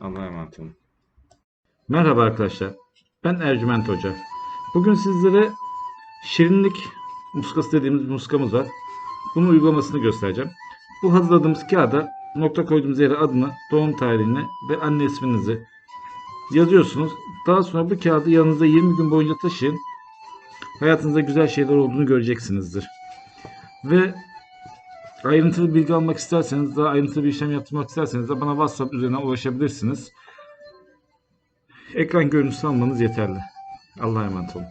Allah'a emanet olun. Merhaba arkadaşlar. Ben Ercüment Hoca. Bugün sizlere şirinlik muskası dediğimiz bir muskamız var. Bunun uygulamasını göstereceğim. Bu hazırladığımız kağıda nokta koyduğumuz yere adını, doğum tarihini ve anne isminizi yazıyorsunuz. Daha sonra bu kağıdı yanınızda 20 gün boyunca taşıyın. Hayatınızda güzel şeyler olduğunu göreceksinizdir. Ve ayrıntılı bilgi almak isterseniz, daha ayrıntılı bir işlem yaptırmak isterseniz de bana WhatsApp üzerinden ulaşabilirsiniz. Ekran görüntüsü almanız yeterli. Allah'a emanet olun.